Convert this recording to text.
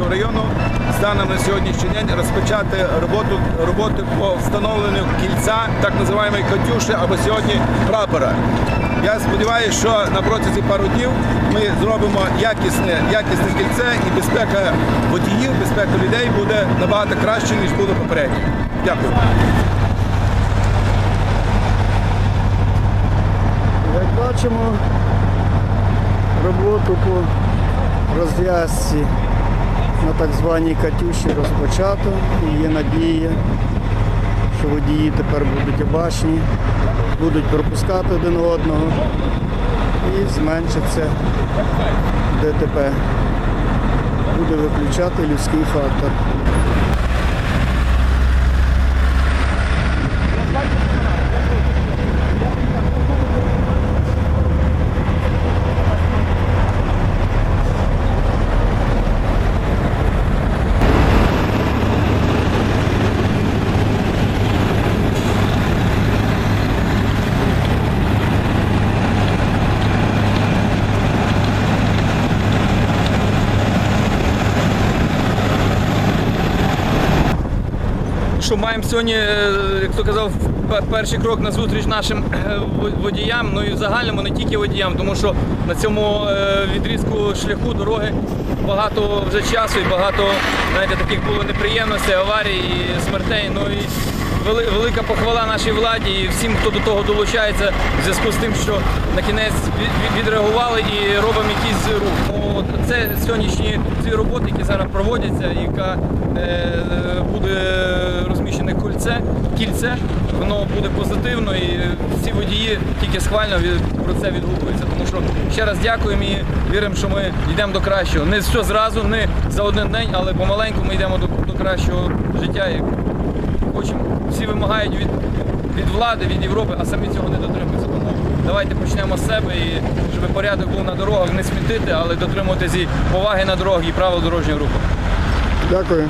Івано-Франківського району станом на сьогоднішній день розпочати роботу, роботи по встановленню кільця, так називаємої Катюші або сьогодні прапора. Я сподіваюся, що на протязі пару днів ми зробимо якісне, якісне кільце і безпека водіїв, безпека людей буде набагато краще, ніж було попередньо. Дякую. Як бачимо, роботу по розв'язці на так званій Катюші розпочато і є надія, що водії тепер будуть обачні, будуть пропускати один одного і зменшиться ДТП. Буде виключати людський фактор. Що маємо сьогодні, е, як то казав, перший крок на зустріч нашим е, водіям, ну і в загальному не тільки водіям, тому що на цьому е, відрізку шляху дороги багато вже часу і багато знаєте, таких було неприємностей, аварій і смертей. Ну і велика похвала нашій владі і всім, хто до того долучається, в зв'язку з тим, що на кінець від- від- відреагували і робимо якийсь рух. Ну, це сьогоднішні ці роботи, які зараз проводяться, яка е, буде кільце, кільце, воно буде позитивно і всі водії тільки схвально про це відгукуються. Тому що ще раз дякуємо і віримо, що ми йдемо до кращого. Не все зразу, не за один день, але помаленьку ми йдемо до, до кращого життя. І хочемо. Всі вимагають від, від влади, від Європи, а самі цього не дотримуються. Тому давайте почнемо з себе і щоб порядок був на дорогах, не смітити, але дотримуватися і поваги на дорогах і правил дорожнього руху. Дякую.